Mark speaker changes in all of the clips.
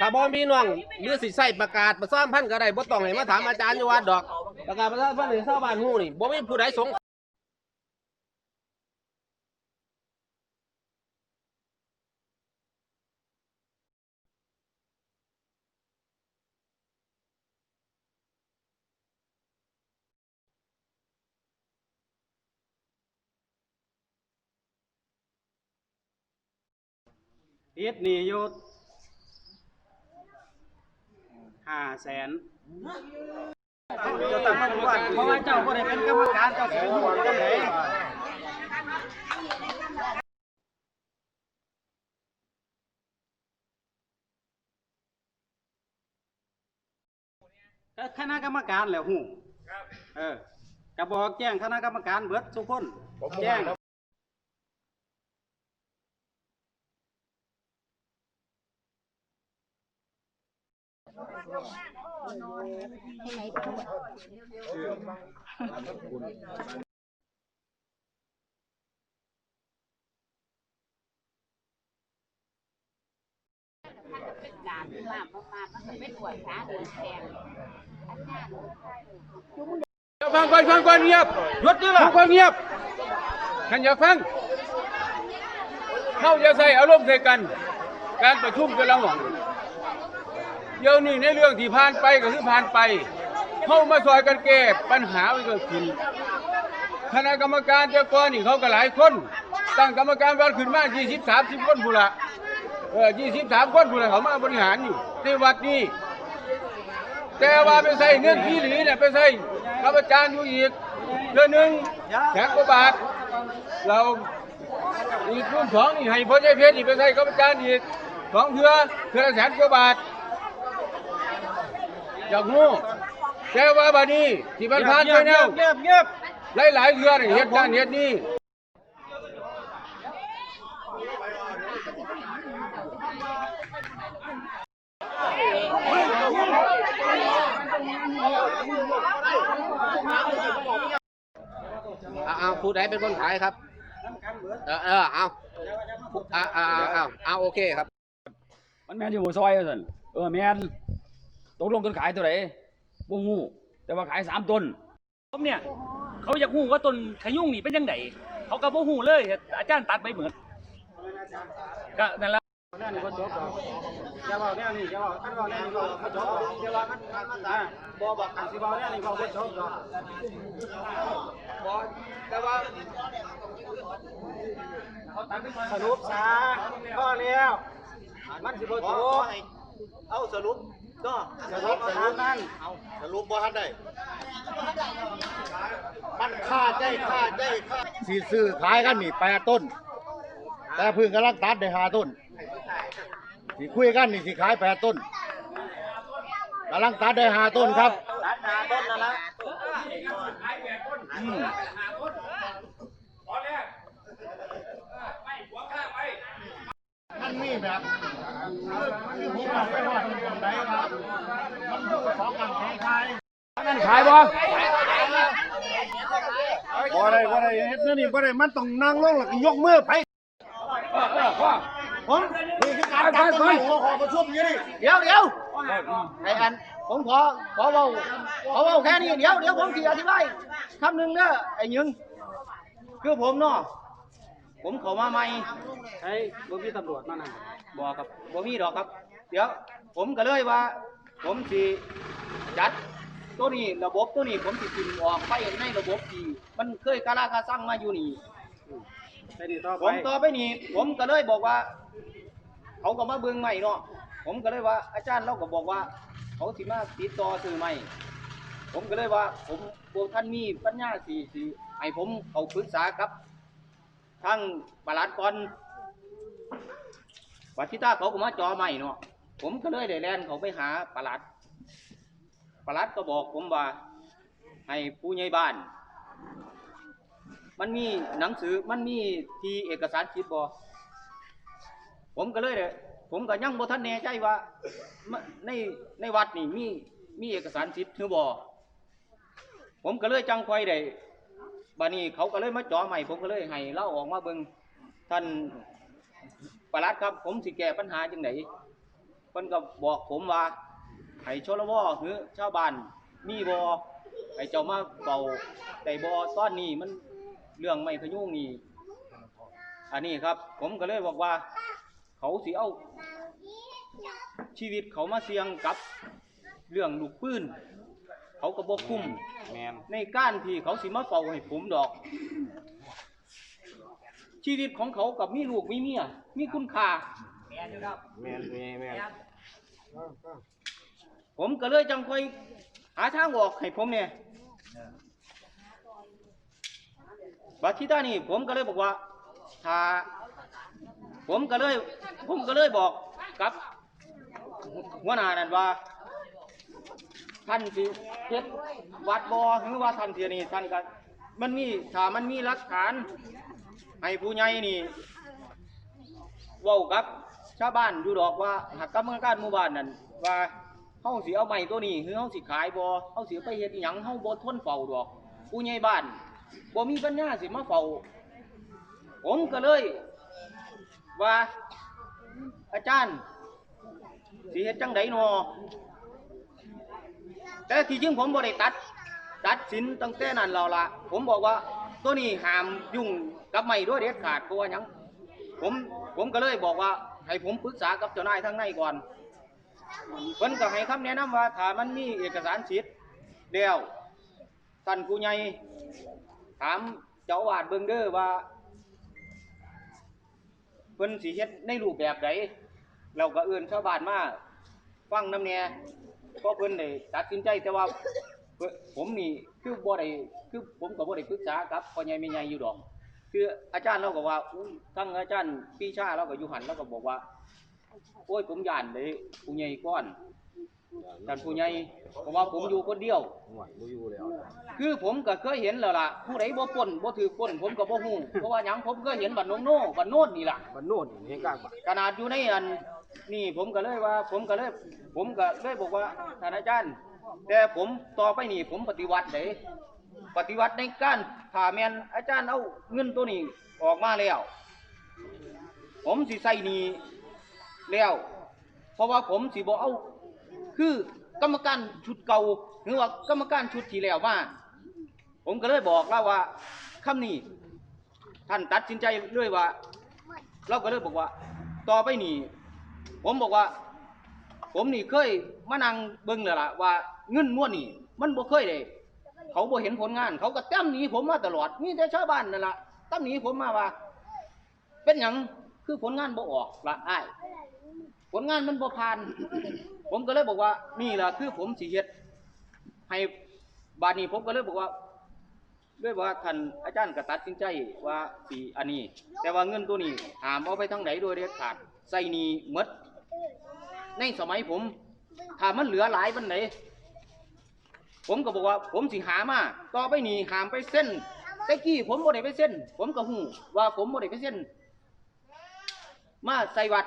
Speaker 1: ถ้าบ่มีน้องหรือสิใส่ประกาศประชาสัมพันธ์ก็ได้บ่ต้องให้มาถามอาจารย์อยู่วัดดอก ประกาศประชาสัมพันธ์ให้ชาวบ้านฮู้นี่บ่มีผู้ใดสง
Speaker 2: ติดนี้อยู่ ห้าแสนเพราะว่าเจ้าบ่ได้เป็นกรรมการเจ้าสิไปฮู้ได้จังไดก็คณะกรรมการแหล้วฮู้เออก็บอกแจ้งคณะกรรมการเบิดทุกคนแจ้ง
Speaker 3: การมาประมาณมันไม่ปวดขาเดินแทงอาจารย์
Speaker 1: ฟังก่อนฟังก่อนเงียบหยุดดิล่ะฟังเงียบฉันอย่าฟัง เข้าจะใส่อารมณ์ใส่กัน การประชุมกันละหว่าง เดี๋ยวนี้ในเรื่องที่ผ่านไปก็คือผ่านไปเข้ามาซอยกันแก้ปัญหามันเกิดขึ้นคณะกรรมการเจ้าก้อนนี่เขาก็หลายคน ตั้งกรรมการวัดขึ้นมา20 30คนพูนละเออ23 คนพูนละเขามาบริหารอยู่ในวัดนี้แต่ว่าไปใส่เงินที่หลีเนี่ยไปใส่ข้าพเจ้าอยู่อีกเดือนหนึ่งแสนกว่าบาท เราอีกรุ่นสองนี่ให้พ่อใหญ่เพชรอีกไปใส่ข้าพเจ้าอีกสองเทือเทือแสนกว่าบาท อยากงูแต่ว่าบัดนี้ที่มันผ่านไปแล้ว
Speaker 2: เงียบเงียบ
Speaker 1: หลายหลายๆเทือนี่เหตุการณ์เหตุนี้เอาเอาผู้ใดเป็นคนขายครับ เออเออเอาเอาเอาเอาเอาเอาโอเคครับ
Speaker 4: มันแม่นอยู่บ่ซอยว่าซั่นเออแม่น ตกลงต้นขายเท่าไหร่บ่ฮู้แต่ว่าขายสามต้น
Speaker 5: ผมเนี่ย เขาอยากฮู้ว่าต้นขยุ่งนี่เป็นยังไงเขาก็บ่ฮู้เลย อาจารย์ตัดไปเหมือนก็นั่นแหละ
Speaker 2: แน่นี่บ่จบดอกอย่าเว้าแน่นี่อย่าเว้าคันเว้าแน่นี่เว้าบ่จบดอกอย่าว่ามันมันมันอ่าบ่บอกกันสิเว้าแน่นี่เว้าบ่จบดอกสรุปซะพอแล้วมันสิบ่จบ
Speaker 6: เอาสรุป ก็
Speaker 2: สรุปตามนั้น
Speaker 6: เอาสรุปบ่ทันได้ มันค่าใจค่าใจค่าสีซื้อขายกันนี่แปดต้น แต่เพึ่งกำลังตัดได้ห้าต้นสีคุยกันนี่สิขายแปดต้นกำลังตัดได้ห้าต้นครับ
Speaker 2: ตัดหาต้นนั่นละ
Speaker 6: มันมีแบบคือผมเอาไปหอดตรงไหนครับ มันอยู่สองกันสองทาย
Speaker 4: นั่นขายบ่
Speaker 6: บ่ได้บ่ได้เฮ็ดแนวนี่บ่ได้มันต้องนั่งลงแล้วก็ยกมือไปผมนี่คือการจัดตำแหน่งของขอประชุมอยู่นี่
Speaker 7: เดี๋ยวเดี๋ยวไอ้อันผมขอขอเว้าขอเว้าแค่นี้เดี๋ยวเดี๋ยวผมสิอธิบายคำหนึ่งเด้อไอ้หยึงคือผมเนาะ ผมเข้ามาใหม่
Speaker 2: ไอ้บ่มีตำรวจมานั่น
Speaker 7: บอกครับบ่มีดอกครับ เดี๋ยวผมก็เลยว่า ผมสิจัดตัวนี้ระบบตัวนี้ผมสิพิมพ์ออกไปในระบบที่มันเคยกาลาคาสั่งมาอยู่นี่
Speaker 2: ไปนี่ต่อ
Speaker 7: ผ
Speaker 2: ไป
Speaker 7: มต่อไปนี่ผมก็เลยบอกว่า เขาก็มาเบิ่งใหม่เนาะผมก็เลยว่า อาจารย์เราก็บอกว่า เขาสิมาติดต่อซื้อใหม่ผมก็เลยว่า ผมพวกท่านมีปัญญาสิสิให้ผมเขาปรึกษากับ ทั้งบาลัดก่อนวัดที่ตาเขาก็มาจอใหม่เนาะผมก็เลยได้แลนเขาไปหาปลัดปลัดก็บอกผมว่า ให้ผู้ใหญ่บ้าน มันมีหนังสือมันมีทีเอกสารสิทธิ์บ่ผมก็เลยเด้ผมก็ยังบ่ทันแน่ใจว่า ในในวัดนี่มีมีเอกสารสิทธิ์หรือบ่ผมก็เลยจังค่อยได้ บัดนี้เขาก็เลยมาจ่อใหม่ผมก็เลยให้เล่าออกมาเบิ่งท่านประหลัดครับ ผมสิแก้ปัญหาจังไดผพิ่นก็บอกผมว่าให้ชลวคือชาวบ้านมีบ่ให้เจ้ามาเฝ้าแต่บ่ตอนนี้มันเรื่องไม่พยุงนี่อันนี้ครับ ผมก็เลยบอกว่า เขาสิเอาชีวิตเขามาเสี่ยงกับเรื่องลูกปืน เขาก็บ่คุ้ม
Speaker 2: แมน
Speaker 7: ในการที่เขาสิมาเฝ้าให้ผมดอก ชีวิตของเขากับมีลูกมีเมียมีคุณค่า
Speaker 2: แมนแมนแมน
Speaker 7: ผมก็เลยจังค่อยหาทางออกให้ผมเนี่ยบัดที่ตานี่ผมก็เลยบอกว่าถ้าผมก็เลย ผมก็เลยบอกกับหัวหน้านั่นว่า ท่านสิเฮ็ดวัดบอหรือว่าท่านเทียนี่ท่านก็มันมีถ้ามันมีหลักฐานให้ผู้ใหญ่นี่เว้ากับชาวบ้านอยู่ดอกว่าหากกรรมการหมู่บ้านนั่นว่าเฮาสิเอาไม้ตัวนี้หรือเฮาสิขายบ่เฮาสิไปเฮ็ดอิหยังเฮาบ่ทนเฝ้าดอก ผู้ใหญ่บ้านบ่มีปัญญาสิมาเฝ้าผมก็เลย ว่าอาจารย์สิเฮ็ดจังไดนอ แต่ที่จริงผมบ่ได้ตัด ตัดสินตั้งแต่นั้นแล้วล่ะผมบอกว่าตัวนี้ห้ามยุ่งกับไม้ด้วยเด็ดขาดเพราะว่าหยังผมผมก็เลยบอกว่า ให้ผมปรึกษากับเจ้านายทั้งในก่อนเพิ่นก็ให้คำแนะนำว่าถ้ามันมีเอกสารสิทธิ์แล้วท่านผู้ใหญ่ถามเจ้าอาวาดเบิ่งเด้อว่าเพิ่นสิเฮ็ดในรูปแบบใดเราก็เอื้อนชาวบ้านมาฟังน้ำแหน่ เพราะเพิ่นได้ตัดสินใจแต่ว่าเพิ่นผมนี่คือบ่ได้คือผมก็บ่ได้ปรึกษากับพ่อใหญ่แม่ใหญ่อยู่ดอก คืออาจารย์เราก็ว่าอุ้ยทั้งอาจารย์ปรีชาเราก็อยู่หันเราก็บอกว่า โอ้ยผมย่านเลยผู้ใหญ่ก้อนท่านผู้ใหญ่เพราะว่าผมอยู่คนเดียว
Speaker 2: หวยบ่อยู่แล้ว
Speaker 7: คือผมก็เคยเห็นแล้วล่ะผู้ใดบ่ปล้นบ่ถือปล้นผมก็บ่ฮู้เพราะว่าหยังผมเคยเห็นบัดนงโน่บัดโน่นนี่ล่ะ
Speaker 2: บ้านโน่นเฮงกลางบ้าน
Speaker 7: ขนาดอยู่ในอัน นี่ผมก็เลยว่า ผมก็เลย ผมก็เลยบอกว่าท่านอาจารย์ แต่ผมต่อไปนี่ผมปฏิวัติเด้ปฏิวัติในการถ้าแมนอาจารย์เอาเงินตัวนี้ออกมาแล้ว ผมสิใส่หนี้แล้ว เพราะว่าผมสิบ่เอา คือกรรมการชุดเก่าหรือว่ากรรมการชุดที่แล้วมาผมก็เลยบอกแล้วว่าคำนี้ท่านตัดสินใจเลยว่า เราก็เลยบอกว่า ต่อไปนี่ ผมบอกว่า ผมนี่เคยมานั่งเบิ่งแล้วล่ะว่าเงินม้วนนี่ มันบ่เคยได้เขาบ่เห็นผลงาน เขาก็ตั้มหนีผมมาตลอดมีแต่ชาวบ้านนั่นล่ะตั้มหนีผมมาว่า เป็นหยังคือผลงานบ่ออกละอ้ายผลงานมันบ่ผ่าน ผมก็เลยบอกว่านี่ล่ะคือผมสิเฮ็ดให้บาดนี้ผมก็เลยบอกว่าด้วยว่าท่านอาจารย์ก็ตัดสินใจว่าสีอันนี้ แต่ว่าเงินตัวนี้หามเอาไปทางไหนโดยเด็ดขาดใส่นีหมด ในสมัยผม ถ้ามันเหลือหลายปันไหน ผมก็บอกว่า ผมสิหามาต่อไปนี้หามไปเส้นแต่กี้ผมบ่ได้ไปเส้น ผมก็หูว่าผมบ่ได้ไปเส้น มาใส่วัด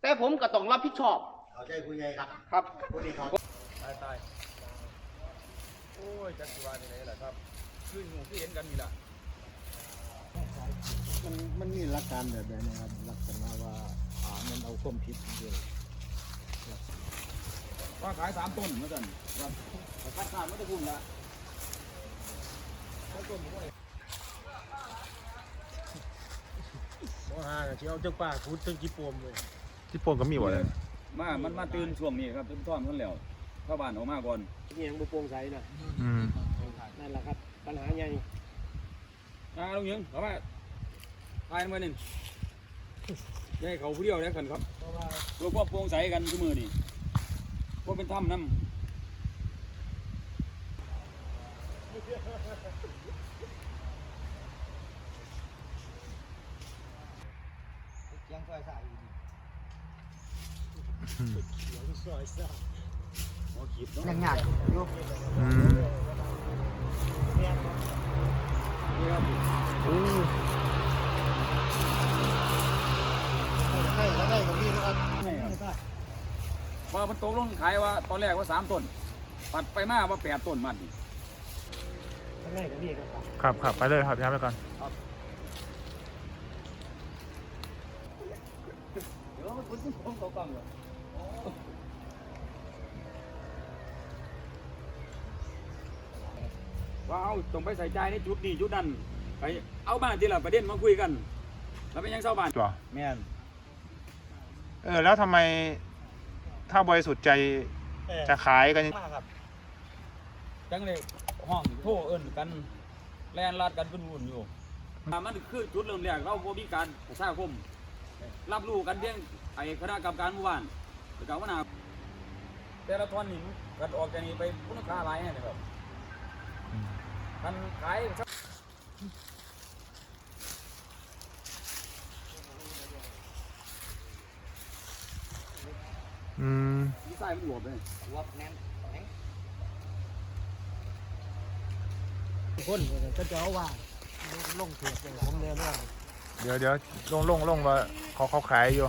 Speaker 7: แต่ผมก็ต้องรับผิดชอบ
Speaker 6: เอาใจผู้ใหญ่ครับ
Speaker 7: ครับ
Speaker 6: ผู้นี้เขา
Speaker 4: โอ้ยจักสิว่าจังไดล่ะครับคือหมู่ที่เห็นกันนี่ล่ะ
Speaker 6: มันมันมีหลักการแบบนี้นะครับลักษณะว่าอ่ามันเอาความผิดเดียว
Speaker 4: ว่าขายสามต้นเหมือนกันว่า
Speaker 7: คัดค้านไม่ได้พูดละ
Speaker 2: บ่หาก็สิเอาจังป้าขุดจังจิปมเลย
Speaker 8: ที่โปนก็มีบ่เลย
Speaker 4: มา มันมาตื่นช่วงนี้ครับตื่นท่อมกันแล้วเข้าบ้านออกมาก่อน
Speaker 2: นี่ยังบ่โปร่งใสนะ
Speaker 8: อืม
Speaker 2: นั่นแหละครับ ปัญหาใหญ่
Speaker 4: อ่าลุงยิงเข้ามาทายมาหนึ่ง อย่าให้เขาผู้เดียวแล้วกันครับเพื่อความโปร่งใสกันทุกมือนี่พวกเป็นถ้ำน้ำ
Speaker 6: ยังยากอยู่
Speaker 8: อืมโอ้
Speaker 6: ให้แล้ว ได้ก็มีนะครับ
Speaker 4: ว่ามันตกลงขายว่าตอนแรกว่าสามต้น ปัดไปมาว่าแปดต้นมันนี่
Speaker 2: ข้างในก็มีครับ
Speaker 8: ครับครับไปเลยครับย้ายไปก่อน
Speaker 7: เดี๋ยว
Speaker 4: ว่าเอาต้องไปใส่ใจในจุดนี้จุดนั้นไปเอามาทีละประเด็นมาคุยกัน แล้วเป็นยังเศร้าบ้าน
Speaker 8: ตัว
Speaker 2: แม่น
Speaker 8: เออ แล้วทำไมถ้าบริสุทธิ์ใจจะขายกัน
Speaker 2: มากครับ
Speaker 4: จังเลยห้องโทรเอิ้นกัน แลนลาดกันเป็นวุ่นอยู่อ่ามันคือจุดเริ่มแรกเราบ่มีการประชาคม รับรู้กันเพียงไอ้คณะกรรมการหมู่บ้านหรือกับว่านาแต่ละท่อนนี่กันออกจากนี้ไปคุณค่าหลายแน่นะครับ มันขาย ดีไซน์มันหลวมเลย
Speaker 2: คนก็จะเอาว่าลงเถือกอย่างผมเนี่ยว่า
Speaker 8: เดี๋ยวเดี๋ยวลงลงลงว่าเขาเขาขายอยู่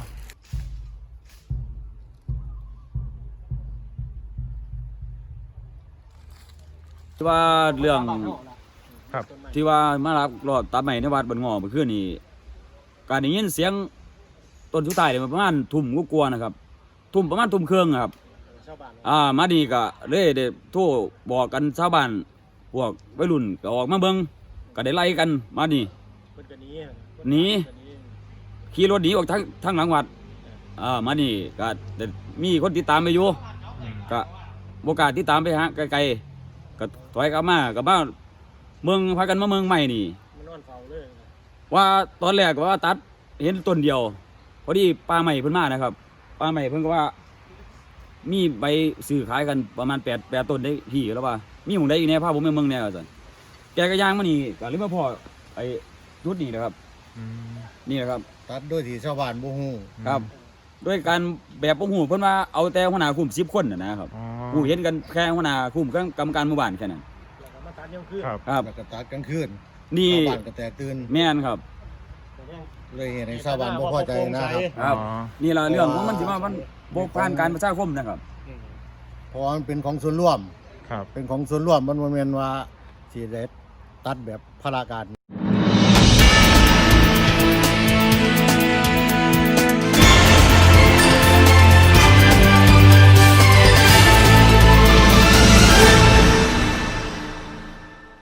Speaker 4: ที่ว่าเรื่อง
Speaker 8: ครับ
Speaker 4: ที่ว่ามารับรอบตาใหม่ในวัดบนงอเมื่อคืนนี้การได้ยินเสียงต้นสุดท้ายเนี่ยมันประมาณทุ่มก็กลัวาๆนะครับ ทุ่มประมาณทุ่มครึ่งอะครับ
Speaker 2: ชาวบ้าน
Speaker 4: อ่ามาดีก็เลยได้โทรบอกกันชาวบ้านพวกวัยรุ่นก็ออกมาเบิ่งก็ได้ไล่กันมานี่
Speaker 2: เพิ่นก็หนี
Speaker 4: หนีขี่รถหนีออกทางทางหลังวัดอ่ามานี่ก็ได้มีคนติดตามไปอยู่
Speaker 8: อืม
Speaker 4: ก็โอกล้าสติดตามไปหาไกลๆก็ถอยกลับมากับมาเมืองพากันมาเมืองใหม่นี่
Speaker 2: มันนอนเฝ้าเลย
Speaker 4: ว่าตอนแรกก็ว่าตัดเห็นต้นเดียว พอดีปลาใหม่เพิ่นมานะครับปลาใหม่เพิ่นก็ว่า มีใบซื้อขายกันประมาณแปดแปดต้นได้พี่แล้วว่า มีหมองใดอยู่ในภาพผมในเมืองแนวสันแกก็ย่างมานี่ก็เลยมาพอไอ้จุดนี้นะครับ
Speaker 8: อืม
Speaker 4: นี่นะครับ
Speaker 6: ตัดด้วยที่ชาวบ้านบ่ฮู้
Speaker 4: ครับ ด้วยการแบบบ่ฮู้เพิ่นว่าเอาแต่หัวหน้าคุม10คนน่ะนะครับ
Speaker 8: อ๋อ
Speaker 4: ฮู้เห็นกันแค่หัวหน้าคุมกับกรรมการหมู่บ้านแค่นั้น
Speaker 2: แล้วก็มาตัดยังคืน
Speaker 8: ครับ
Speaker 4: ครับ
Speaker 6: แล้วก็ตัดกลางคืน
Speaker 4: นี่
Speaker 6: ชาวบ้านก็แตกตื่น
Speaker 4: แม่นครับ
Speaker 6: เลยเห็นให้ชาวบ้านบ่พอใจนะครับ
Speaker 4: ครับ
Speaker 8: อ๋อ
Speaker 4: นี่ล่ะเรื่องของมันที่ว่ามันบ่ผ่านการประชาคมนะครับ
Speaker 6: เพราะว่ามันเป็นของส่วนรวม
Speaker 8: ครับ
Speaker 6: เป็นของส่วนรวมมันบ่แม่นว่าสิได้ตัดแบบพลาการ